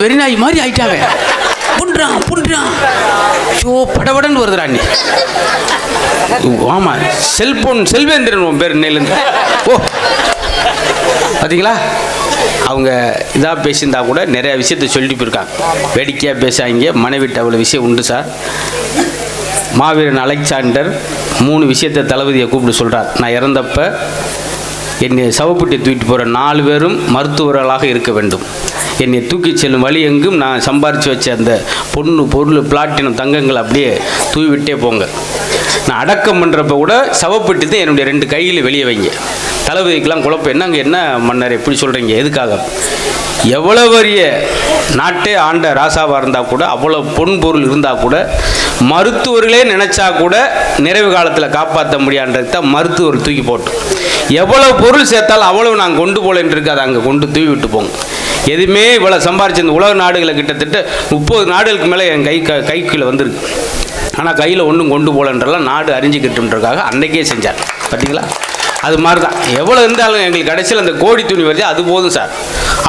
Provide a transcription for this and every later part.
வெறிநாய் மாதிரி ஆயிட்டாவே. புண்றான் புண்றான் ஐயோ படபடன்னு வருதுடா நீ. ஆமா செல்போன் செல்வேந்திரன் உன் பேர் இன்னையிலேருந்து ஓ. பார்த்தீங்களா அவங்க இதாக பேசியிருந்தா கூட நிறைய விஷயத்த சொல்லிட்டு போயிருக்காங்க. வேடிக்கையாக பேசாங்க மனைவிட்டு அவ்வளோ விஷயம் உண்டு சார். மாவீரன் அலெக்சாண்டர் மூணு விஷயத்தை தளபதியை கூப்பிட்டு சொல்கிறார் நான் இறந்தப்ப என்னை சவப்பட்டி தூக்கிட்டு போகிற நாலு பேரும் மருத்துவர்களாக இருக்க வேண்டும். என்னை தூக்கிச் செல்லும் வழி எங்கும் நான் சம்பாரித்து வச்ச அந்த பொண்ணு பொருள் பிளாட்டினம் தங்கங்கள் அப்படியே தூவிட்டே போங்க. நான் அடக்கம் பண்ணுறப்ப கூட சவப்பட்டி தான் என்னுடைய ரெண்டு கையில் வெளியே வைங்க. தளபதிக்கெல்லாம் குழப்பம். என்னங்க என்ன மன்னர் எப்படி சொல்கிறீங்க எதுக்காக? எவ்வளோ பெரிய நாட்டே ஆண்ட ராசாவாக இருந்தால் கூட அவ்வளோ பொன் பொருள் இருந்தால் கூட மருத்துவர்களே நினச்சா கூட நிறைவு காலத்தில் காப்பாற்ற முடியான்றது தான் மருத்துவர் தூக்கி போட்டோம். எவ்வளோ பொருள் சேர்த்தாலும் அவ்வளவு நாங்கள் கொண்டு போலேன்னு இருக்கு அதை அங்கே கொண்டு தூவி விட்டு போங்க. எதுவுமே இவ்வளோ சம்பாரிச்சு இந்த உலக நாடுகளை கிட்டத்தட்ட முப்பது நாடுகளுக்கு மேலே என் கை க கைக்குள்ளே வந்திருக்கு. ஆனால் கையில் ஒன்றும் கொண்டு போகலன்றலாம் நாடு அறிஞ்சிக்கிட்டுன்றக்காக அன்னைக்கே செஞ்சார். பார்த்தீங்களா அது மாதிரி தான் எவ்வளோ இருந்தாலும் எங்களுக்கு கடைசியில் அந்த கோடி துணி வருது அது போதும் சார்.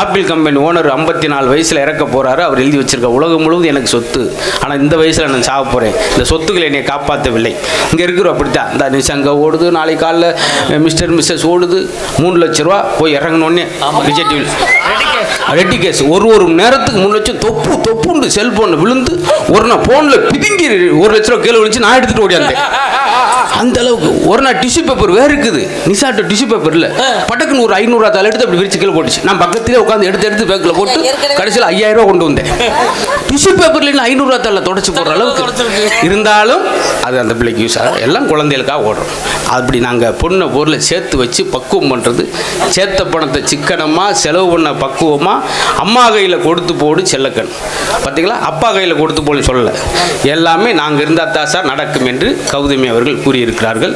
ஆப்பிள் கம்பெனி ஓனர் ஐம்பத்தி நாலு வயசில் இறக்க போகிறாரு அவர் எழுதி வச்சிருக்க உலகம் முழுவதும் எனக்கு சொத்து. ஆனால் இந்த வயசில் நான் சாக போகிறேன் இந்த சொத்துக்களை என்னை காப்பாற்றவில்லை இங்கே இருக்கிறோம் அப்படித்தான். இந்த நிசங்க ஓடுது நாளை காலைல மிஸ்டர் மிஸ்ஸஸ் ஓடுது. மூணு லட்ச ரூபா போய் இறங்கினோடனே விஜய் டிவியில் ரெட்டி கேஸ் ஒரு ஒரு நேரத்துக்கு மூணு லட்சம் தொப்பு தொப்புண்டு செல்போனில் விழுந்து ஒரு நாள் ஃபோனில் பிதுங்கி ஒரு லட்ச ரூபா கீழே விழுந்து நான் எடுத்துகிட்டு ஓடியாந்தேன் அந்த அளவுக்கு ஒரு நாள் டிஷ்யூ பேப்பர் வேற இருக்குது. நிசாட்ட டிஷ்யூ பேப்பர் இல்ல பட்டக்குன்னு ஒரு ஐநூறுவா தாள் எடுத்து அப்படி விரிச்சு கீழே போட்டுச்சு. நான் பக்கத்திலே உட்காந்து எடுத்து எடுத்து பேக்கில் போட்டு கடைசியில் ஐயாயிரம் ரூபா கொண்டு வந்தேன். டிஷ்யூ பேப்பர்ல ஐநூறுவா தாளில் தொடச்சு போடுற அளவுக்கு. இருந்தாலும் அது அந்த பிள்ளைக்கு யூஸ் ஆகும் எல்லாம் குழந்தைகளுக்காக ஓடுறோம். அப்படி நாங்கள் பொண்ணை பொருளை சேர்த்து வச்சு பக்குவம் பண்ணுறது சேர்த்த பணத்தை சிக்கனமாக செலவு பண்ண பக்குவமாக அம்மா கையில் கொடுத்து போடு செல்லக்கண் பார்த்தீங்களா அப்பா கையில் கொடுத்து போன்னு சொல்லலை. எல்லாமே நாங்கள் இருந்தால் தான் சார் நடக்கும் என்று கௌதமி அவர்கள் கூறியிருக்கிறார்கள்.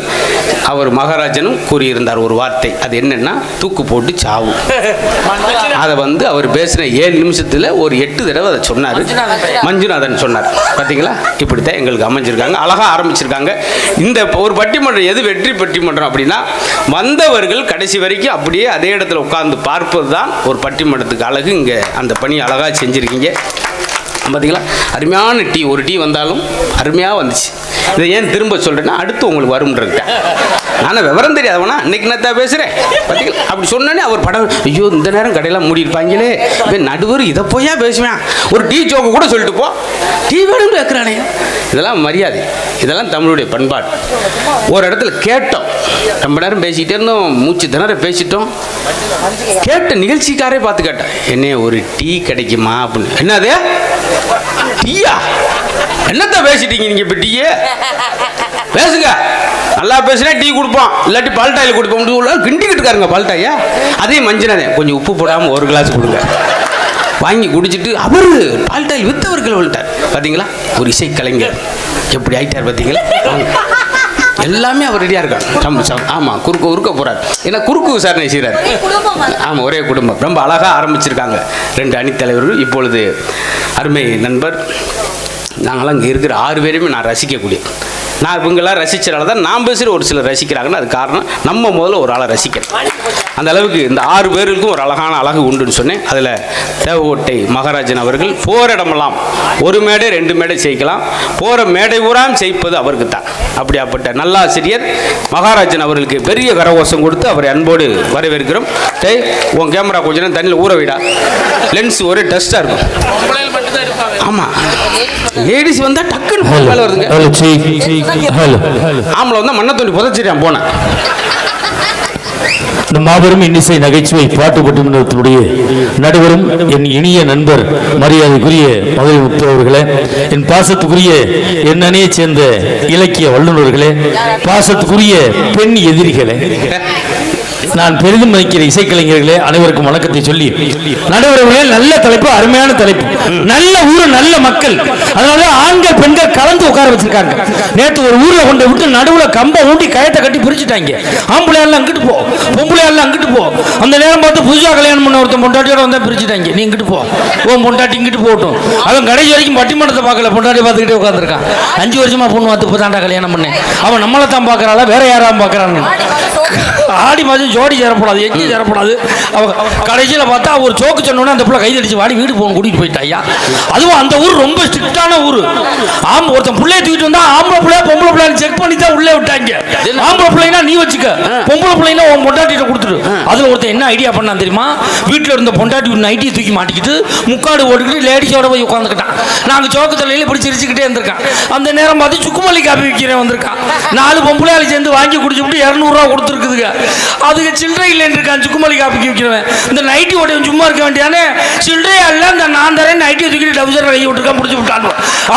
அவர் மகாராஜனும் கூறியிருந்தார் ஒரு வார்த்தை. அது என்னன்னா தூக்கு போட்டு சாவு. அதை வந்து அவர் பேசின ஏழு நிமிஷத்தில் ஒரு எட்டு தடவை அதை சொன்னார். மஞ்சுநாதன். சொன்னார். பார்த்தீங்களா இப்படி தான் எங்களுக்கு அமைஞ்சிருக்காங்க. அழகாக ஆரம்பிச்சிருக்காங்க. இந்த ஒரு பட்டிமன்றம் எது வெற்றி பட்டிமன்றம் அப்படின்னா வந்தவர்கள் கடைசி வரைக்கும் அப்படியே அதே இடத்துல உட்கார்ந்து பார்ப்பது தான் ஒரு பட்டிமன்றத்துக்கு அழகு. இங்கே அந்த பணி அழகாக செஞ்சுருக்கீங்க. பார்த்தீங்களா அருமையான டீ. ஒரு டீ வந்தாலும் அருமையாக வந்துச்சு. இதை ஏன் திரும்ப சொல்கிறேன்னா அடுத்து உங்களுக்கு வரும்ன்றது. ஆனால் விவரம் தெரியாதவனா அன்னைக்கு நான் பேசுகிறேன் பார்த்தீங்களா அப்படி சொன்னோன்னே அவர் படம் ஐயோ இந்த நேரம் கடையெல்லாம் மூடி இருப்பாங்களே. நடுவர் இதை போயா பேசுவேன். ஒரு டீ ஜோக்கு கூட சொல்லிட்டு போ. டீ வேணும்னு கேட்குறானே இதெல்லாம் மரியாதை. இதெல்லாம் தமிழுடைய பண்பாடு. ஒரு இடத்துல கேட்டோம். ரொம்ப நேரம் பேசிக்கிட்டே இருந்தோம். மூச்சு திணற பேசிட்டோம். கேட்ட நிகழ்ச்சிக்காரே பார்த்து கேட்டேன் என்ன ஒரு டீ கிடைக்குமா? அப்படின்னு. என்னது? டீயா? என்னத்த பேசிட்டீங்க நீங்க இப்ப டீயே? பேசுங்க. நல்லா பேசுனா டீ கொடுப்போம். இல்லாட்டி பால்டாயில் கொடுப்போம். கிண்டிக்கிட்டு இருக்காருங்க பால்டாயா அதே மஞ்சனே கொஞ்சம் உப்பு போடாமல் ஒரு கிளாஸ் கொடுங்க. வாங்கி குடிச்சிட்டு அவரு பால்டாயில் வித்தவர்கள் வந்துட்டார் பார்த்தீங்களா ஒரு இசைக்கலைஞர். எப்படி ஆயிட்டார் பார்த்தீங்களா எல்லாமே அவர் ரெடியாக இருக்கார். ஆமாம் குறுக்க உருக்க போகிறார் ஏன்னா குறுக்கு விசாரணை செய்கிறார் ஆமாம் ஒரே குடும்பம். ரொம்ப அழகாக ஆரம்பிச்சிருக்காங்க. ரெண்டு அணித்தலைவர்கள் இப்பொழுது அருமை நண்பர் நாங்களாம் இங்கே இருக்கிற ஆறு பேருமே நான் ரசிக்கக்கூடிய நான் இவங்கெல்லாம் ரசிச்சனால தான் நாம் பேசுகிற ஒரு சிலர் ரசிக்கிறாங்கன்னு அது காரணம். நம்ம முதல்ல ஒரு ஆளை ரசிக்கணும். அந்த அளவுக்கு இந்த ஆறு பேருக்கும் ஒரு அழகான அழகு உண்டுன்னு சொன்னேன். அதில் தேவகோட்டை மகாராஜன் அவர்கள் போகிற இடமெல்லாம் ஒரு மேடை ரெண்டு மேடை செய்யலாம் போகிற மேடை ஊராம் செய்ப்பது அவருக்கு தான். அப்படியாப்பட்ட நல்லாசிரியர் மகாராஜன் அவர்களுக்கு பெரிய கரகோஷம் கொடுத்து அவரை அன்போடு வரவேற்கிறோம். டேய் உன் கேமரா கொஞ்ச நேரம் தண்ணியில் ஊற விடா. லென்ஸ் ஒரே டஸ்ட்டாக இருக்கும். ஆமாம் லேடிஸ் வந்தால் டக்குன்னு மேலே வருதுங்க. ஹலோ ஹலோ ஆம்பளை வந்தால் மண்ணை தோண்டி புதைச்சிட்டான் போனேன். இந்த மாபெரும் இன்னிசை நகைச்சுவை பாட்டு பட்டிமன்றத்தினுடைய நடுவரும் என் இனிய நண்பர் மரியாதைக்குரிய மதுரை முத்து அவர்களே என் பாசத்துக்குரிய என் சேர்ந்த இலக்கிய வல்லுநர்களே பாசத்துக்குரிய பெண் எதிரிகளே. நான் பெரிதும் மதிக்கிற இசைக்கலைஞர்களே அனைவருக்கும் வணக்கத்தை சொல்லி. நடுவர்களே நல்ல தலைப்பு அருமையான தலைப்பு. நல்ல ஊர் நல்ல மக்கள். அதனால ஆண்கள் பெண்கள் கலந்து உட்கார வச்சிருக்காங்க. நேற்று ஒரு ஊர்ல கொண்டு விட்டு நடுவுல கம்ப ஊட்டி கயத்தை கட்டி பிரிச்சுட்டாங்க. ஆம்பளை அங்கிட்டு போ. பொம்பளை எல்லாம் அங்கிட்டு போ. அந்த நேரம் பார்த்து புதுசா கல்யாணம் பண்ண ஒருத்தன் பொண்டாட்டியோட வந்தா பிரிச்சுட்டாங்க. நீ இங்கிட்டு போ. உன் பொண்டாட்டி இங்கிட்டு போகட்டும். அவன் கடைசி வரைக்கும் பட்டிமன்றத்தை பார்க்கல. பொண்டாட்டி பார்த்துக்கிட்டே உட்காந்துருக்கான் அஞ்சு வருஷமா பொண்ணு பார்த்து இப்போ கல்யாணம் பண்ணேன். அவன் நம்மளை தான் பார்க்கறாளா? வேற யாராவது பார்க்கறான்னு. ஆடி மாதம் ஓடி சேரப்படாது எங்கேயும் சேரப்படாது. அவ கடைசியில் பார்த்தா ஒரு சோக்கு சொன்னோன்னே அந்த பிள்ளை கைதடிச்சு வாடி வீடு போகணும் கூட்டிகிட்டு போயிட்டா ஐயா அதுவும் அந்த ஊர் ரொம்ப ஸ்ட்ரிக்டான ஊர். ஆம் ஒருத்தன் பிள்ளைய தூக்கிட்டு வந்தா ஆம்பளை பிள்ளை பொம்பளை பிள்ளைன்னு செக் பண்ணி தான் உள்ளே விட்டாங்க. ஆம்பளை பிள்ளைனா நீ வச்சுக்க. பொம்பளை பிள்ளைனா உன் பொண்டாட்டிட்ட கொடுத்துரு அதுல ஒருத்தன் என்ன ஐடியா பண்ணான் தெரியுமா? வீட்டில் இருந்த பொண்டாட்டி நைட்டியை தூக்கி மாட்டிக்கிட்டு முக்காடு ஓடிக்கிட்டு லேடிஸோட போய் உட்காந்துக்கிட்டான் நாங்கள் சோக்கு தலையில இப்படி சிரிச்சுக்கிட்டே இருந்திருக்கான். அந்த நேரம் பார்த்து சுக்குமல்லி காப்பி விற்கிறேன் வந்திருக்கான். நாலு பொம்பளையாளி சேர்ந்து வாங்கி குடிச்சுட்டு இரநூறுவா கொடுத்துருக்குதுங்க. அதுக்கு சில்லறை இல்லைன்னு இருக்கான் சுக்குமல்லி காப்பிக்கு விற்கிறவன் இந்த நைட்டி ஓட்டையும் சும்மா இருக்க வேண்டியானே? சில்லறையா இல்லை இந்த நான் தரேன் நைட்டியை தூக்கிட்டு டவுசர் கை விட்டுருக்கான் பிடிச்சி விட்டான்.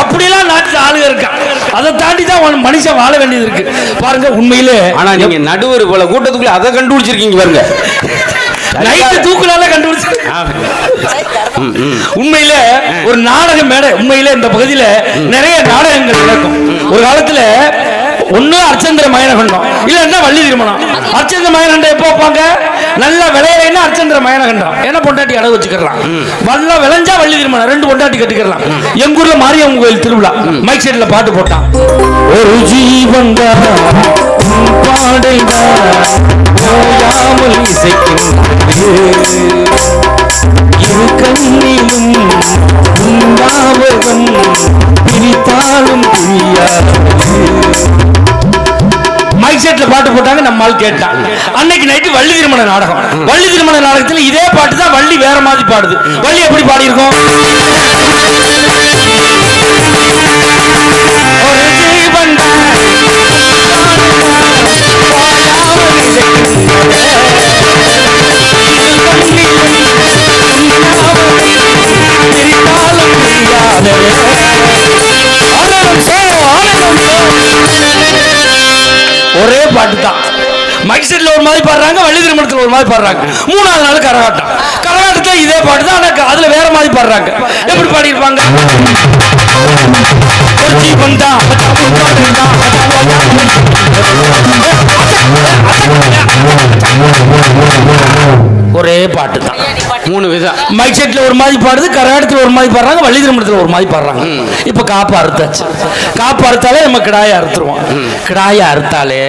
அப்படிலாம் நாட்டில் ஆளுங்க இருக்கான் அதை தாண்டி தான் ஒரு மனுஷன் வாழ வேண்டியது இருக்கு. பாருங்க உண்மையிலே ஆனா நீங்க நடுவர் போல கூட்டத்துக்குள்ள அதை கண்டுபிடிச்சிருக்கீங்க பாருங்க. நைட்டு தூக்குனால கண்டுபிடிச்சு. உண்மையில ஒரு நாடக மேடை உண்மையில இந்த பகுதியில நிறைய நாடகங்கள் நடக்கும். ஒரு காலத்துல ஒண்ணு அர்ச்சந்திர மயனகண்டம் இல்லன்னா வள்ளி திருமணம். அர்ச்சந்திர மயனகண்டம் எப்போ வைப்பாங்க நல்லா விளையலைன்னா அர்ச்சந்திர மயனகண்டம் ஏன்னா பொண்டாட்டி அடகு வச்சுக்கலாம் நல்லா விளைஞ்சா வள்ளி திருமணம். ரெண்டு பொண்டாட்டி கட்டிக்கலாம் எங்க ஊர்ல மாரியம்மன் கோயில் திருவிழா. மைக் செட்ல பாட்டு போட்டான். ஒரு ஜீவன் இசைக்கின்றது இரு கண்ணிலும் உண்டாவதும் பிரித்தாலும் புரியாது மைக் செட்ல பாட்டு போட்டாங்க நம்மால் கேட்டான். அன்னைக்கு நைட்டு வள்ளி திருமண நாடகம். வள்ளி திருமண நாடகத்துல இதே பாட்டு தான் வள்ளி வேற மாதிரி பாடுது. வள்ளி எப்படி பாடியிருக்கோம்? மாதிரி பாடுறாங்க வள்ளி திருமணத்தில் ஒரு மாதிரி பாடுறாங்க. மூணாவது நாள் கரகாட்டம். கரகாட்டத்தில் இதே பாட்டு தான் ஆனால் அதில் வேற மாதிரி பாடுறாங்க. எப்படி பாடியிருப்பாங்க? ஒரு ஜீவன் தான். ஒரே பாட்டு தான். மூணு விதம். மைக் செட்ல ஒரு மாதிரி பாடுது கரகாட்டத்தில் ஒரு மாதிரி பாடுறாங்க வள்ளி திருமணத்தில் ஒரு மாதிரி பாடுறாங்க. இப்போ காப்பு அறுத்தாச்சு. காப்பு அறுத்தாலே நம்ம கிடாயை அறுத்துருவோம். கிடாயை அறுத்தாலே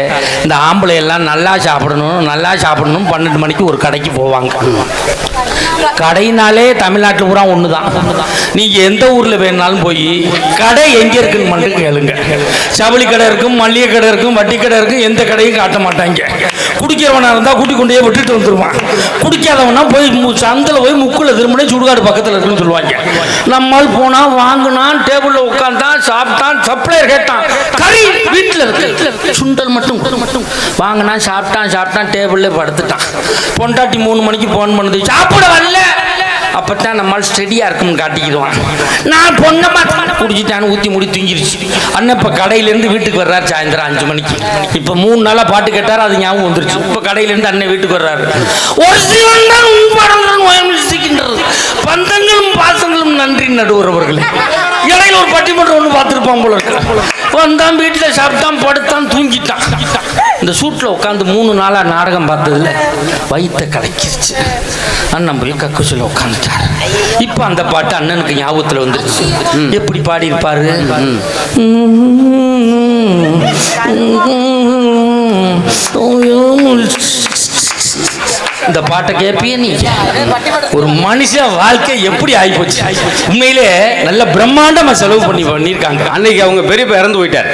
இந்த ஆம்பளை எல்லாம் நல்லா சாப்பிடணும் நல்லா சாப்பிடணும் பன்னெண்டு மணிக்கு ஒரு கடைக்கு போவாங்க. கடைனாலே தமிழ்நாட்டில் பூரா ஒன்று தான் நீங்கள் எந்த ஊரில் வேணாலும் போய் கடை எங்கே இருக்குன்னு மட்டும் கேளுங்க. சவுளி கடை இருக்கும் மல்லிகை கடை இருக்கும் வட்டி கடை இருக்கும் எந்த கடையும் காட்ட மாட்டாங்க. குடிக்கிறவனா இருந்தால் கூட்டி கொண்டே விட்டுட்டு வந்துருவான். குடிக்காதவனா போய் மு- சந்தில் போய் முக்கில் திரும்பினே சுடுகாடு பக்கத்தில் இருக்குன்னு சொல்லுவாங்க. நம்மால் போனால் வாங்கினான் டேபிளில் உட்காந்தான் சாப்பிட்டான் சப்ளையர் கேட்டான். கறி வீட்டில் இருக்கு. சுண்டல் மட்டும் மட்டும். வாங்கினான் சாப்பிட்டான் சாப்பிட்டான் டேபிளில் படுத்துட்டான். பொண்டாட்டி மூணு மணிக்கு ஃபோன் பண்ணுது. சாப்பிட வரல. அப்பத்தான் நம்மால் ஸ்டெடியா இருக்கும்னு காட்டிக்கிடுவான். நான் பொண்ணை மாட்டேன் குடிச்சிட்டான்னு ஊற்றி முடி தூங்கிருச்சு. அண்ணன் இப்போ கடையிலேருந்து வீட்டுக்கு வர்றாரு சாயந்தரம் அஞ்சு மணிக்கு. இப்போ மூணு நாளாக பாட்டு கேட்டார் அது ஞாபகம் வந்துருச்சு. இப்போ கடையிலேருந்து அண்ணன் வீட்டுக்கு வர்றாரு. ஒரு சிவன் தான் உன் பாடல்கள் ஓயமிசிக்கின்றது பந்தங்களும் பாசங்களும் நன்றி நடுவுறவர்களே இடையில ஒரு பட்டிமன்றம் ஒன்று பார்த்துருப்பான் போல இருக்கு வந்தான் வீட்டில் சாப்பிட்டான் படுத்தான் தூங்கிட்டான் இந்த சூட்டில் உட்காந்து மூணு நாளாக நாடகம் பார்த்ததுல வயிற்ற கலக்கிருச்சு அண்ணன் போய் கக்குச்சில் உட்காந்துட்டார் இப்போ அந்த பாட்டு அண்ணனுக்கு ஞாபகத்தில் வந்துருச்சு எப்படி பாடியிருப்பாரு இந்த பாட்டை கேட்பிய நீ. ஒரு மனுஷன் வாழ்க்கை எப்படி ஆகிப்போச்சு? உண்மையிலே நல்ல பிரம்மாண்டமா செலவு பண்ணி பண்ணியிருக்காங்க. அன்னைக்கு அவங்க பெரியப்பா இறந்து போயிட்டார்.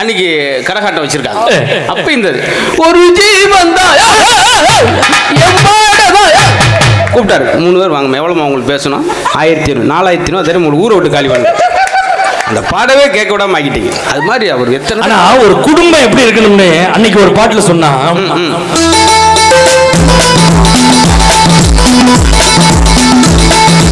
அன்னைக்கு கரகாட்டம் வச்சிருக்காங்க. அப்ப இந்த ஒரு ஜீவன் தான். கூப்பிட்டாரு. மூணு பேர் வாங்க எவ்வளோ உங்களுக்கு பேசணும். ஆயிரத்தி ஐநூறு நாலாயிரத்தி ஐநூறு அதே உங்களுக்கு ஊரை விட்டு காலி பண்ணு அந்த பாடவே கேட்க விடாம ஆக்கிட்டீங்க அது மாதிரி அவர் எத்தனை ஆனா ஒரு குடும்பம் எப்படி இருக்கணும்னு அன்னைக்கு ஒரு பாட்டுல சொன்னா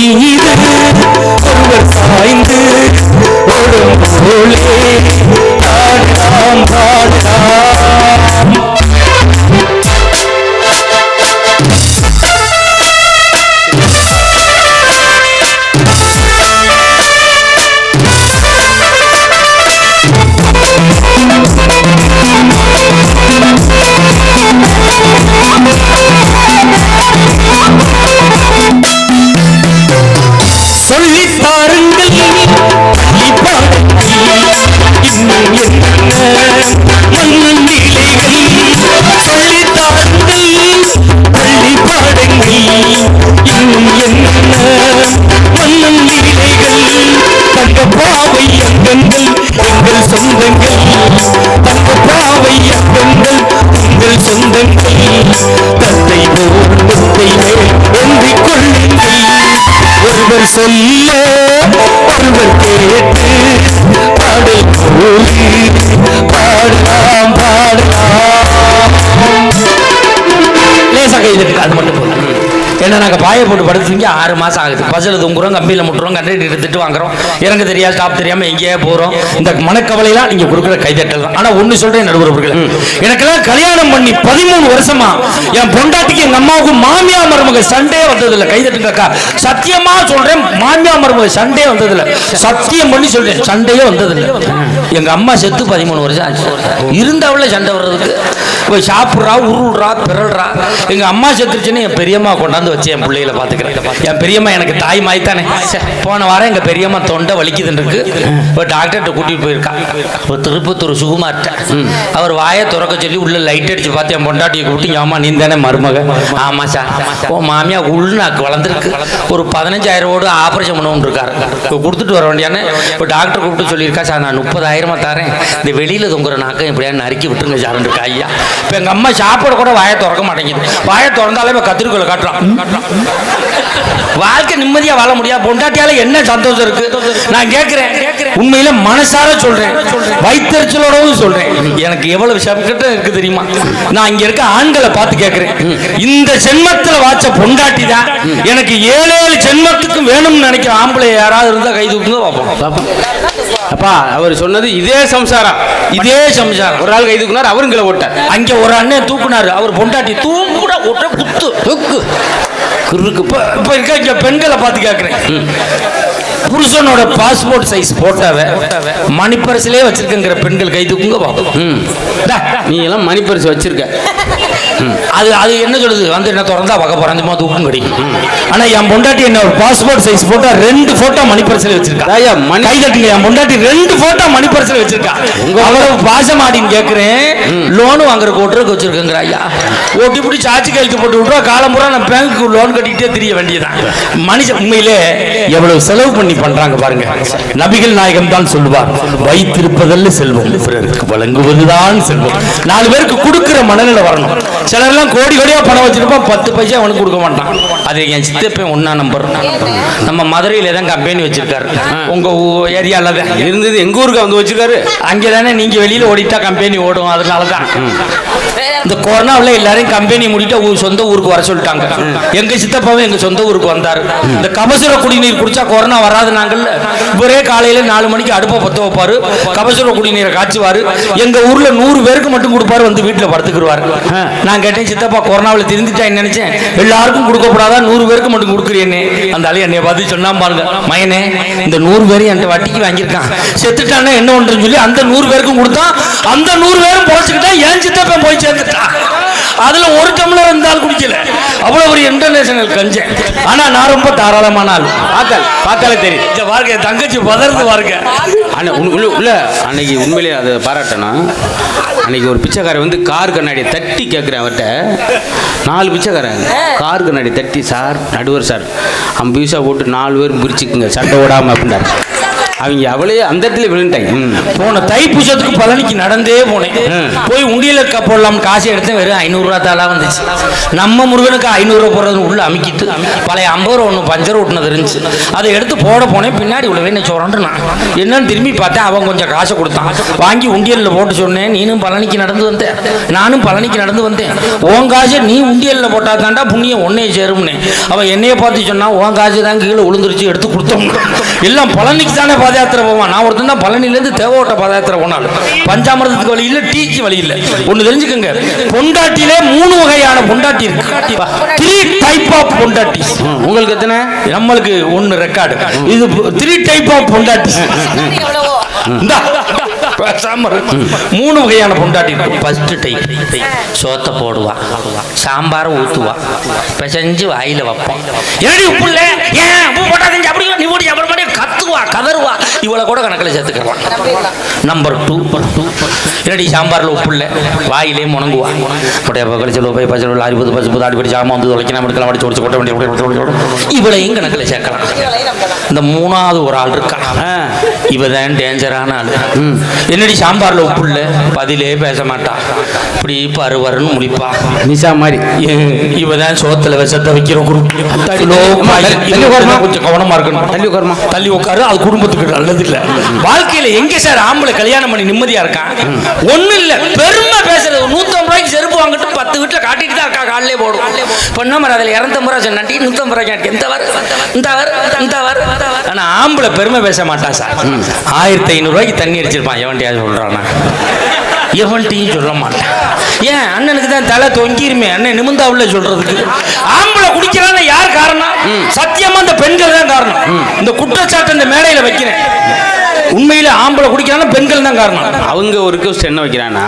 எண்ணங்கள் وسلم போட்டு படுத்துங்க ஆறு மாதம் ஆகுது. பஸ்ஸில் தூங்குறோம் கம்பியில் முட்டுறோம் கண்டக்டர் திட்டு வாங்குறோம். இறங்க தெரியாது ஸ்டாப் தெரியாமல் எங்கேயே போகிறோம் இந்த மனக்கவலையெல்லாம் நீங்கள் கொடுக்குற கைதட்டல் தான். ஆனால் ஒன்று சொல்கிறேன் நடுவர்களே எனக்கெல்லாம் கல்யாணம் பண்ணி பதிமூணு வருஷமா என் பொண்டாட்டிக்கு எங்கள் அம்மாவுக்கு மாமியா மருமக சண்டே வந்ததில்லை. கைதட்டுங்கக்கா சத்தியமா சொல்கிறேன் மாமியா மருமக சண்டே வந்ததில்லை. சத்தியம் பண்ணி சொல்கிறேன் சண்டையே வந்ததில்லை. எங்கள் அம்மா செத்து பதிமூணு வருஷம் ஆச்சு. இருந்தவள சண்டை வர்றதுக்கு போய் சாப்பிட்றா உருள்றா பிறல்றா எங்க அம்மா செத்துருச்சுன்னு என் பெரியம்மா கொண்டாந்து வச்சு என் பிள்ளைகளை பாத்துக்கிறேன். என் பெரியம்மா எனக்கு தாய் மாய் தானே போன வாரம் எங்க பெரியம்மா தொண்டை வலிக்குதுன்னு இருக்கு இப்போ டாக்டர்கிட்ட கூட்டிட்டு போயிருக்கா. இப்போ திருப்பத்தூர் சுகுமார்ட்ட. அவர் வாயை துறக்க சொல்லி உள்ள லைட் அடிச்சு பார்த்து என் பொண்டாட்டியை கூப்பிட்டு ஆமா நீ தானே மருமக? ஆமா சார். ஓ மாமியா உள்நாக்கு வளர்ந்துருக்கு. ஒரு பதினஞ்சாயிரம் ரோடு ஆபரேஷன் பண்ணவும் இருக்காரு இப்போ கொடுத்துட்டு வர வேண்டியானே? இப்போ டாக்டர் கூப்பிட்டு சொல்லியிருக்கா சார் நான் முப்பதாயிரமா தரேன். இந்த வெளியில தொங்குற நாக்கம் இப்படியா நறுக்கி விட்டுருங்க சார் இருக்கா ஐயா. இப்போ எங்கள் அம்மா சாப்பாடு கூட வாயை திறக்க மாட்டேங்குது. வாயை திறந்தாலே இப்போ கத்திரிக்கோலை காட்டுறான். வாழ்க்கை நிம்மதியா வாழ முடியாது பொண்டாட்டியால என்ன சந்தோஷம் இருக்கு? நான் கேட்கிறேன் உண்மையில மனசார சொல்றேன். வைத்தறிச்சலோடவும் சொல்றேன். எனக்கு எவ்வளவு சப்கிட்ட இருக்கு தெரியுமா? நான் இங்க இருக்க ஆண்களை பார்த்து கேட்கிறேன் இந்த ஜென்மத்தில் வாச்ச பொண்டாட்டி தான் எனக்கு ஏழு ஏழு ஜென்மத்துக்கும் வேணும்னு நினைக்கிற ஆம்பளை யாராவது இருந்தா கை தூக்குங்க பார்ப்போம். அப்பா அவர் சொன்னது இதே சம்சாரம். இதே சம்சாரம். ஒரு ஆள் கைதுக்குனார் அவரும் கீழே ஓட்டார் அங்க ஒரு அண்ணன் தூக்குனாரு அவர் பொண்டாட்டி தூக்குட ஒட்ட குத்து. தூக்கு. குறுக்கு இப்ப இப்ப இருக்க இங்க பெண்களை பார்த்து கேட்கிறேன் புருஷனோட பாஸ்போர்ட் சைஸ் போட்டாவ மணிப்பரிசிலே வச்சிருக்கங்கிற பெண்கள் கை தூக்குங்க பாப்போம். நீ எல்லாம் மணி பரிசு வச்சிருக்க. அது அது என்ன சொல்லுது? வந்து என்ன திறந்தா பார்க்க போறேன். சும்மா தூக்கம் கடி ஆனா என் பொண்டாட்டி என்ன ஒரு பாஸ்போர்ட் சைஸ் போட்டா ரெண்டு போட்டோ மணிப்பரிசில வச்சிருக்கா. ஐயா, மணி- கை தட்டுங்க என் பொண்டாட்டி ரெண்டு போட்டோ மணிப்பரிசில வச்சிருக்கா. அவ்வளவு பாசமாடின்னு கேக்குறேன். லோன் வாங்குற ஓட்டுறதுக்கு வச்சிருக்கேங்கிற ஐயா ஓட்டி பிடி சாட்சி கையெழுத்து போட்டு விட்டுருவா காலம் பூரா நான் பேங்க்கு லோன் கட்டிக்கிட்டே தெரிய வேண்டியதான் மனுஷன் உண்மையிலே எவ்வளவு செலவு பண்ணி பண்றாங்க பாருங்க. நபிகள் நாயகம் தான் சொல்லுவார் வைத்திருப்பதல்ல செல்வம் பிறருக்கு வழங்குவதுதான் செல்வம். நாலு பேருக்கு கொடுக்கிற மனநிலை வரணும். சிலர்லாம் கோடி கோடியா பணம் வச்சிருப்பான் பத்து பைசா அவனுக்கு கொடுக்க மாட்டான். அது என் சித்தப்பன் ஒன்னா நம்பர் நம்ம மதுரையில தான் கம்பெனி வச்சிருக்காரு. உங்க ஏரியால தான். இருந்தது எங்க ஊருக்கு வந்து வச்சிருக்காரு? அங்கே தானே நீங்க வெளியில ஓடிட்டா கம்பெனி ஓடும் அதனால தான். இந்த கொரோனாவில் எல்லாரையும் கம்பெனி மூடிட்டு ஊர் சொந்த ஊருக்கு வர சொல்லிட்டாங்க. எங்க சித்தப்பாவும் எங்க சொந்த ஊருக்கு வந்தாரு. இந்த கபசுர குடிநீர் குடிச்சா கொரோனா வராது நாங்கள்ல. இவரே காலையில நாலு மணிக்கு அடுப்பை பத்த வைப்பாரு. கபசுர குடிநீரை காய்ச்சுவாரு. எங்க ஊர்ல நூறு பேருக்கு மட்டும் கொடுப்பாரு வந்து வீட்டுல படுத்துக்கிடுவாரு நான் கேட்டேன் சித்தப்பா கொரோனாவில் திருந்துட்டான்னு நினைச்சேன். எல்லாருக்கும் கொடுக்கப்படாதா? நூறு பேருக்கு மட்டும் கொடுக்குறேன்னு. அந்த ஆளு என்னை பார்த்து சொன்னா பாருங்க. மயனே இந்த நூறு பேரும் என்கிட்ட வட்டிக்கு வாங்கியிருக்கான். செத்துட்டானே என்ன ஒன்றுன்னு சொல்லி அந்த நூறு பேருக்கும் கொடுத்தான். அந்த நூறு பேரும் பொழைச்சிக்கிட்டா என் சித்தப்பன் போய் சேர்ந்துட்டான்? அதுல ஒரு டம்ளர் இருந்தால் குடிக்கல. அவ்வளவு ஒரு இன்டர்நேஷனல் கஞ்சன் ஆனா நான் ரொம்ப தாராளமான ஆள். பார்த்தால் பார்த்தாலே தெரியும். இந்த வாழ்க்கை தங்கச்சி பதறது வாழ்க்கை. உள்ள உள்ள. அன்னைக்கு உண்மையிலேயே அதை பாராட்டனா அன்னைக்கு ஒரு பிச்சைக்காரன் வந்து கார் கண்ணாடியை தட்டி கேட்குறேன் அவர்கிட்ட. நாலு பிச்சைக்காரன். கார் கண்ணாடி தட்டி சார் நடுவர் சார் ஐம்பது பைசா போட்டு நாலு பேர் பிரிச்சுக்குங்க சண்டை ஓடாமல் அப்படின்னாரு. அவங்க அவளே அந்த இடத்துல விழுந்துட்டாங்க. போன தைப்பூசத்துக்கு பழனிக்கு நடந்தே போனேன். போய் உண்டியல போடலாம் காசு எடுத்தேன் வெறும் ஐநூறுரூவா தாளா வந்துச்சு. நம்ம முருகனுக்கு ஐநூறுரூவா போடுறது உள்ள அமுக்கிட்டு பழைய ஐம்பது ரூபா ஒன்று பஞ்சர் ஓட்டுனது இருந்துச்சு. அதை எடுத்து போட போனேன் பின்னாடி உள்ள வேணை சொல்கிறேன் நான் என்னன்னு திரும்பி பார்த்தேன் அவன் கொஞ்சம் காசை கொடுத்தான். வாங்கி உண்டியலில் போட்டு சொன்னேன் நீனும் பழனிக்கு நடந்து வந்தேன். நானும் பழனிக்கு நடந்து வந்தேன். உன் காசை நீ உண்டியலில் போட்டா தாண்டா புண்ணியம் ஒன்னே சேரும்னு. அவன் என்னைய பார்த்து சொன்னா உன் காசு தான் கீழே விழுந்துருச்சு எடுத்து கொடுத்தோம். எல்லாம் பழனிக்கு தானே பாத யாத்திரை போவான். நான் ஒருத்தன் தான் பழனிலேருந்து தேவோட்ட பாத யாத்திரை போனாள் பஞ்சாமிரதத்துக்கு வழி இல்லை டீக்கு வழி இல்லை. ஒன்று தெரிஞ்சுக்கோங்க. பொண்டாட்டியிலே மூணு வகையான பொண்டாட்டி இருக்கு. த்ரீ டைப் ஆஃப் பொண்டாட்டி உங்களுக்கு எத்தனை? நம்மளுக்கு ஒன்று ரெக்கார்டு இது த்ரீ டைப் ஆஃப் பொண்டாட்டி மூணு வகையான பொண்டாட்டி ஃபர்ஸ்ட் டைப் சோத்தை போடுவா. சாம்பாரை ஊத்துவா. பிசைஞ்சு வாயில வைப்பான் ஏடி உப்பு இல்ல ஏன்? உப்பு போட்டாதீங்க அப்படி நீ ஓடி கத்துவா கதறுவா. இவளை கூட கணக்கில் சேர்த்துக்கலாம் நம்பர் டூ என்னடி சாம்பாரில் உப்பு இல்லை? வாயிலே முணங்குவா. பக்கத்தில் செல்வ போய் பச்சை லாரி புது பசு புது அடிப்படி சாமான் வந்து தொலைக்கலாம் எடுக்கலாம் அடிச்சு உடச்சு கொட்ட வேண்டிய இவளையும் கணக்கில் சேர்க்கலாம்? இந்த மூணாவது ஒரு ஆள் இருக்கா? ஆ. இவ தான் டேஞ்சரான ஆள் என்னடி சாம்பார்ல உப்பு இல்ல? பதிலே பேச மாட்டா. இப்படி பருவருன்னு முடிப்பா நிசா மாதிரி. இவ தான் சோத்துல விஷத்தை வைக்கிற குரூப் Slow அம்மா, poison. தள்ளி இதுல உட்காருமா. கொஞ்சம் கவனமா இருக்கணும். தள்ளி உட்காருமா. தள்ளி உட்காரு. அது குடும்பத்துக்கு நல்லது இல்ல. வாழ்க்கையில எங்க சார் ஆம்பளை கல்யாணம் பண்ணி நிம்மதியா இருக்கான்? ஒண்ணு இல்ல. பெருமை பேசுறது. நூத்தம்பது ரூபாய்க்கு செருப்பு வாங்கிட்டு பத்து வீட்டுல காட்டிட்டு தான் இருக்கா? காலையிலே போடும். பொண்ணு மரம் அதுல இரநூத்தம்பது ரூபா சொன்னாட்டி நூத்தம்பது ரூபாய் எந்த வர இந்த வர இந்த வர ஆனா ஆம்பளை பெருமை பேச மாட்டான் சார். ஆயிரத்தி ஐநூறு ரூபாய்க்கு தண்ணி அடிச்சிருப்பான். எவன்டியாவது சொல்றானா? எவன்ட்டையும் சொல்ல மாட்டேன். ஏன்? அண்ணனுக்கு தான் தலை தொங்கிருமே. அண்ணன் நிமிந்தா உள்ள சொல்றதுக்கு. ஆம்பளை குடிக்கிறான்னு யார் காரணம்? சத்தியமா இந்த பெண்கள் தான் காரணம். இந்த குற்றச்சாட்டு இந்த மேடையில வைக்கிறேன். உண்மையில ஆம்பளை குடிக்கிறான்னு பெண்கள் தான் காரணம். அவங்க ஒரு ரிக்வஸ்ட் என்ன வைக்கிறான்னா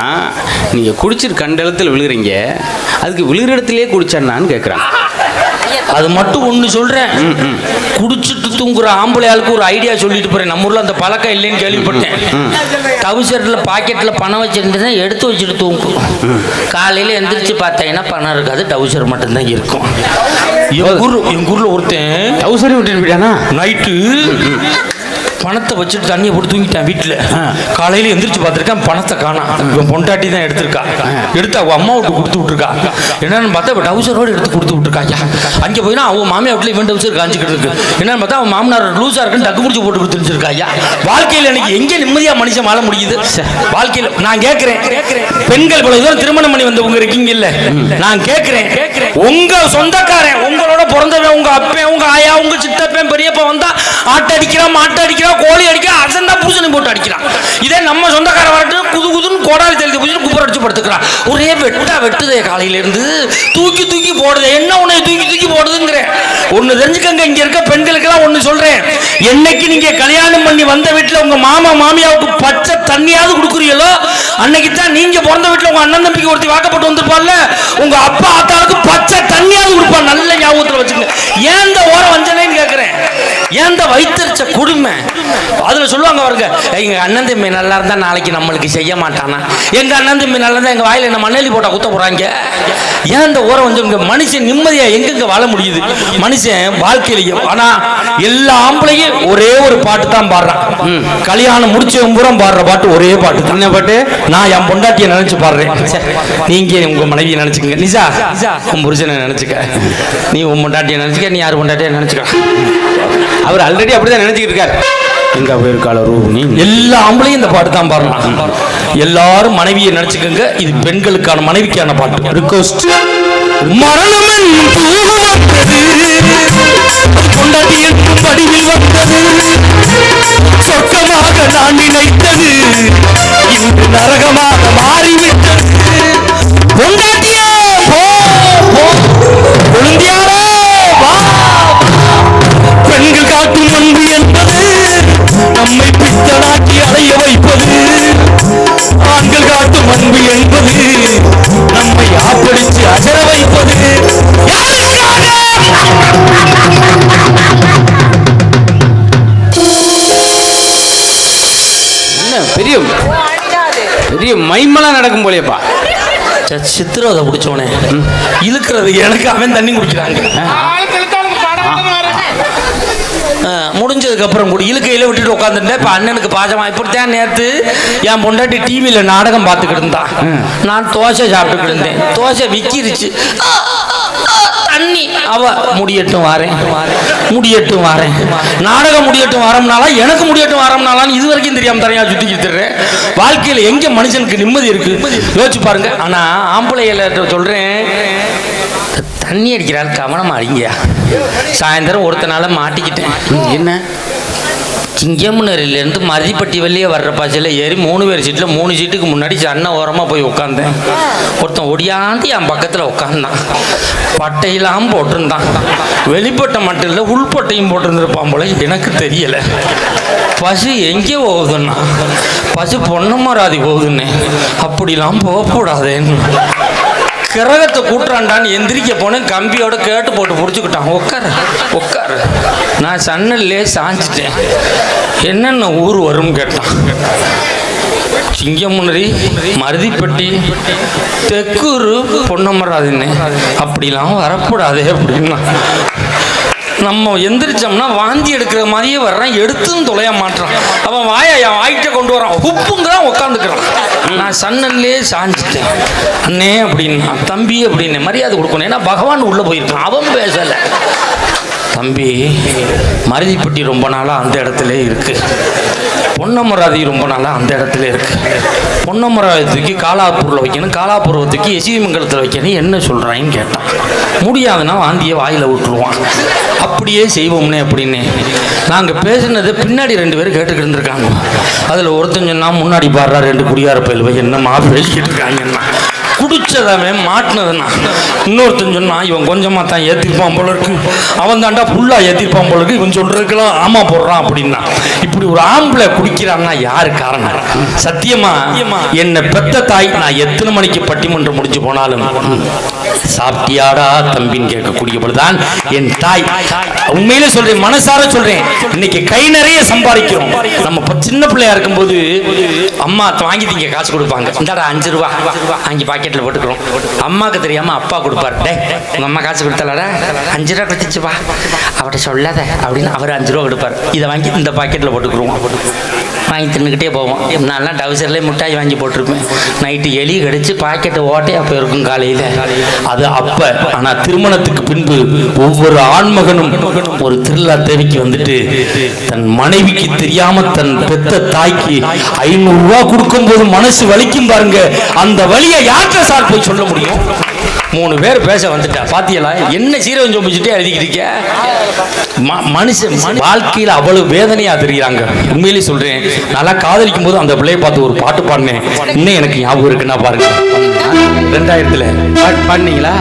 நீங்கள் குடிச்சிட்டு கண்ட இடத்துல விழுகிறீங்க அதுக்கு விழுகிற இடத்துலயே குடிச்சான்னு கேட்குறாங்க அது மட்டும் ஒண்ணு சொல்றேன். குடிச்சிட்டு தூங்குற ஆம்பளை ஆளுக்கு ஒரு ஐடியா சொல்லிட்டு போறேன். நம்ம ஊர்ல அந்த பழக்கம் இல்லைன்னு கேள்விப்பட்டேன். டவுசர்ல பாக்கெட்ல பணம் வச்சிருந்தா எடுத்து வச்சுட்டு தூங்கும். காலையில எந்திரிச்சு பார்த்தீங்கன்னா பணம் இருக்காது டவுசர் மட்டும்தான் இருக்கும். எங்க ஊர் எங்க ஊர்ல ஒருத்தன் டவுசரி விட்டுட்டு போயிட்டானா? நைட்டு பணத்தை வச்சுட்டு தண்ணியை போட்டு தூங்கிட்டான் வீட்டில். காலையில் எந்திரிச்சு பார்த்துருக்கேன் பணத்தை காணாம் இவன் பொண்டாட்டி தான் எடுத்திருக்கா. எடுத்து அவள் அம்மா விட்டு கொடுத்து விட்டுருக்கா. என்னன்னு பார்த்தா இப்போ டவுசரோடு எடுத்து கொடுத்து விட்ருக்காயா அங்கே போயினா அவன் மாமியா வீட்டில் இவன் டவுசர் காஞ்சிக்கிட்டு இருக்கு. என்னன்னு பார்த்தா அவன் மாமனார் லூஸாக இருக்குன்னு டக்கு முடிச்சு போட்டு கொடுத்துருச்சிருக்கா வாழ்க்கையில் எனக்கு எங்கே நிம்மதியாக மனுஷன் வாழ முடியுது? வாழ்க்கையில் நான் கேட்குறேன். பெண்கள் இவ்வளவு தூரம் திருமணம் பண்ணி வந்தவங்க இருக்கீங்க இல்ல நான் கேட்குறேன். உங்க சொந்தக்காரன் உங்களோட பிறந்தவன் உங்க அப்பன் உங்க ஆயா உங்க சித்தப்பன் பெரியப்பா வந்தா ஆட்டை அடிக்கிறான் மாட்டை அடிக்கிறான் கோழி அடிக்கிறான் அசந்தா பூசணி போட்டு அடிக்கிறான். இதே நம்ம சொந்தக்கார வரட்டு குது குதுன்னு கோடாலி தெளித்து பூசி குப்பர் அடிச்சு படுத்துக்கிறான். ஒரே வெட்டா வெட்டுதே காலையிலேருந்து. தூக்கி தூக்கி போடுது. என்ன உன்னை தூக்கி தூக்கி போடுதுங்கிறேன் ஒன்று தெரிஞ்சுக்கங்க இங்கே இருக்க பெண்களுக்கெல்லாம் ஒன்று சொல்கிறேன் என்னைக்கு நீங்கள் கல்யாணம் பண்ணி வந்த வீட்டில் உங்கள் மாமா மாமியாவுக்கு பச்சை தண்ணியாவது கொடுக்குறீங்களோ அன்னைக்கு தான் நீங்கள் பிறந்த வீட்டில் உங்கள் அண்ணன் தம்பிக்கு ஒருத்தி வாக்கப்பட்டு வந்திருப்பான்ல உங்கள் அப்பா ஆத்தாளுக்கு பச்சை தண்ணியாவது கொடுப்பான். நல்ல ஞாபகத்தில் வச்சுக்கோங்க. ஏன் இந்த ஓரம் வஞ்சனைன்னு கேட்குறேன் ஏன் இந்த வைத்தறிச்ச கொடுமை? அதுல சொல்லுவாங்க பாருங்க எங்க அண்ணன் தம்பி நல்லா இருந்தா நாளைக்கு நம்மளுக்கு செய்ய மாட்டானா? எங்க அண்ணன் தம்பி நல்லா இருந்தா எங்க வாயில என்ன மண்ணெலி போட்டா குத்த போறாங்க ஏன் இந்த ஓரம் வந்து மனுஷன் நிம்மதியா எங்கெங்க வாழ முடியுது? மனுஷன் வாழ்க்கையில ஆனா எல்லா ஆம்பளையும் ஒரே ஒரு பாட்டு தான் பாடுறான். கல்யாணம் முடிச்சவன் பூரா பாடுற பாட்டு ஒரே பாட்டு. தான் பாட்டு? நான் என் பொண்டாட்டியை நினைச்சு பாடுறேன். நீங்க உங்க மனைவியை நினைச்சுக்கங்க. நிஜா உன் புருஷனை நினைச்சுக்க. நீ உன் பொண்டாட்டியை நினைச்சுக்க நீ யார் பொண்டாட்டியை நினைச்சுக்க? அவர் ஆல்ரெடி அப்படிதான் நினைச்சிட்டு இருக்காரு. எங்க போயிருக்காள ரூபினி? எல்லா ஆம்பளையும் இந்த பாட்டு தான் பாடுறான் எல்லாரும் மனைவியை நினைச்சுக்கங்க இது பெண்களுக்கான மனைவிக்கான பாட்டு. ரிக்வஸ்ட் மரணம் பொண்டாட்டி என்னும் வடிவில் வந்தது. சொர்க்கமாக நான் நினைத்தது. இன்று நரகமாக மாறிவிட்டது ச்சே, சித்திரவதை பிடிச்சவனே இழுக்கிறது எனக்கு அவன் தண்ணி குடிக்கிறாங்க. முடிஞ்சதுக்கு அப்புறம் கூட இழுக்கையில விட்டுட்டு உட்காந்துட்டேன் இப்போ அண்ணனுக்கு பாசமா இப்படித்தான் நேற்று என் பொண்டாட்டி டிவியில் நாடகம் பார்த்துக்கிட்டு இருந்தா. நான் தோசை சாப்பிட்டுக்கிட்டு இருந்தேன். தோசை விக்கிருச்சு. தண்ணி அவ முடியட்டும் வாரேன் முடியட்டும் வாரேன் நாடகம் முடியட்டும் வாரம்னாலா எனக்கு முடியட்டும் வாரம்னாலான்னு இது வரைக்கும் தெரியாம தரையா சுத்திக்கிட்டு திரிறேன். வாழ்க்கையில எங்க மனுஷனுக்கு நிம்மதி இருக்கு? யோசிச்சு பாருங்க. ஆனா ஆம்பளைகளை சொல்றேன். தண்ணி அடிக்கிறாள் கவனமா அடிங்கயா சாயந்தரம் ஒருத்தனால மாட்டிக்கிட்டேன். என்ன? சிங்கமுனரிலேருந்து மருதிப்பட்டி வெளியே வர்ற பஸ்ஸில் ஏறி மூணு பேர் சீட்டில் மூணு சீட்டுக்கு முன்னாடி சன்ன ஓரமாக போய் உட்காந்தேன் ஒருத்தன் ஒடியாந்து என் பக்கத்தில் உட்காந்தான் பட்டையெல்லாம் போட்டிருந்தான். வெளிப்பட்டை மட்டும் இல்லை உள்பட்டையும் போட்டிருந்துருப்பான் போல எனக்கு தெரியலை. பசு எங்கே போகுதுன்னா? பசு பொன்னமராதி போகுதுன்னு. அப்படிலாம் போகக்கூடாதேன்னு. கிரகத்தை கூட்டுறான்டான்னு எந்திரிக்க போனேன் கம்பியோட கேட்டு போட்டு பிடிச்சிக்கிட்டான். உட்காரு உட்காரு நான் சன்னல்லே சாஞ்சிட்டேன். என்னென்ன ஊர் வரும்னு கேட்டான். சிங்கமுனரி மருதிப்பட்டி தெக்கூர் பொன்னமராதுன்னு. அப்படிலாம் வரக்கூடாது அப்படின்னா. நம்ம எந்திரிச்சோம்னா வாந்தி எடுக்கிற மாதிரியே வர்றான் எடுத்தும் தொலைய மாட்டான் அவன் வாயை என் வாய்கிட்ட கொண்டு வரான். உப்புங்கிறான் உட்காந்துக்கிறான் நான் சன்னன்லே சாஞ்சிட்டேன். அண்ணே அப்படின்னா தம்பி அப்படின்னு மரியாதை கொடுக்கணும். ஏன்னா பகவான் உள்ளே போயிருக்கான். அவன் பேசலை. தம்பி மருதிப்பட்டி ரொம்ப நாளாக அந்த இடத்துல இருக்கு. பொன்னமராதி ரொம்ப நாளாக அந்த இடத்துல இருக்கு. பொன்னமராதி தூக்கி காலாப்பூரில் வைக்கணும் காலாப்பூரை தூக்கி எசிமங்கலத்தில் வைக்கணும் என்ன சொல்கிறாங்கன்னு கேட்டான். முடியாதுன்னா வாந்தியை வாயில் விட்டுருவான். அப்படியே செய்வோம்னே அப்படின்னு. நாங்கள் பேசுனது பின்னாடி ரெண்டு பேரும் கேட்டுக்கிட்டு இருந்திருக்காங்க. அதில் ஒருத்தன் சொன்னால் முன்னாடி பாடுறா ரெண்டு குடியார பயிலுவை என்னம்மா? பேசிக்கிட்டு இருக்காங்கன்னா குடிச்சதவன் மாட்டினதுனா இன்னொருத்தன் சொன்னான் இவன் கொஞ்சமாக தான் ஏற்றிருப்பான் போல இருக்கு. அவன் தாண்டா ஃபுல்லாக ஏற்றிருப்பான் போல இருக்கு. இவன் சொல்றதுக்கெல்லாம் ஆமா போடுறான் அப்படின்னா இப்படி ஒரு ஆம்பளை குடிக்கிறான்னா யாரு காரணம்? சத்தியமா? என்னை பெத்த தாய் நான் எத்தனை மணிக்கு பட்டிமன்றம் முடிஞ்சு போனாலும் சாப்பிட்டியாடா தம்பின்னு கேட்கக்கூடிய பொழுதுதான் என் தாய். உண்மையிலே சொல்றேன் மனசார சொல்றேன். இன்னைக்கு கை நிறைய சம்பாதிக்கிறோம். நம்ம சின்ன பிள்ளையா இருக்கும்போது அம்மா வாங்கி திங்க காசு கொடுப்பாங்க. இந்தாடா அஞ்சு ரூபா. வாங்கி பாக்கெட்ல போட்டுக்கிறோம். அம்மாக்கு தெரியாம அப்பா கொடுப்பாரு. டே உங்க அம்மா காசு கொடுத்தாலடா அஞ்சு ரூபா கொடுத்துச்சு வா. அவட்ட சொல்லாத அப்படின்னு அவர் அஞ்சு ரூபா கொடுப்பாரு. இதை வாங்கி இந்த பாக்கெட்ல போட்டுக்கிறோம். வாங்கி தின்னுக்கிட்டே போவோம். நான்லாம் டவுசர்லேயே மிட்டாய் வாங்கி போட்டிருப்பேன். நைட்டு எலி கடிச்சு பாக்கெட்டு ஓட்டையா போயிருக்கும் காலையில். அது அப்ப. ஆனா திருமணத்துக்கு பின்பு ஒவ்வொரு ஆண்மகனும் ஒரு திருவிழா தேவிக்கு வந்துட்டு தன் மனைவிக்கு தெரியாம தன் பெத்த தாய்க்கு ஐநூறு ரூபா கொடுக்கும்போது மனசு வலிக்கும் பாருங்க. அந்த வலியை யார்கிட்ட சார் போய் சொல்ல முடியும்? மூணு பேர் பேச வந்துட்டா. பாத்தியலா? என்ன சீரகம் சொம்பிச்சுட்டே எழுதிக்கிட்டு இருக்க ம- மனுஷன் வாழ்க்கையில் அவ்வளவு வேதனையா தெரியுறாங்க. உண்மையிலேயே சொல்றேன். நல்லா காதலிக்கும் போது அந்த பிள்ளைய பார்த்து ஒரு பாட்டு பாடினேன். இன்னும் எனக்கு ஞாபகம் இருக்குன்னா பாருங்க. ரெண்டாயிரத்துல. பாடினீங்களா? பாடுனீங்களா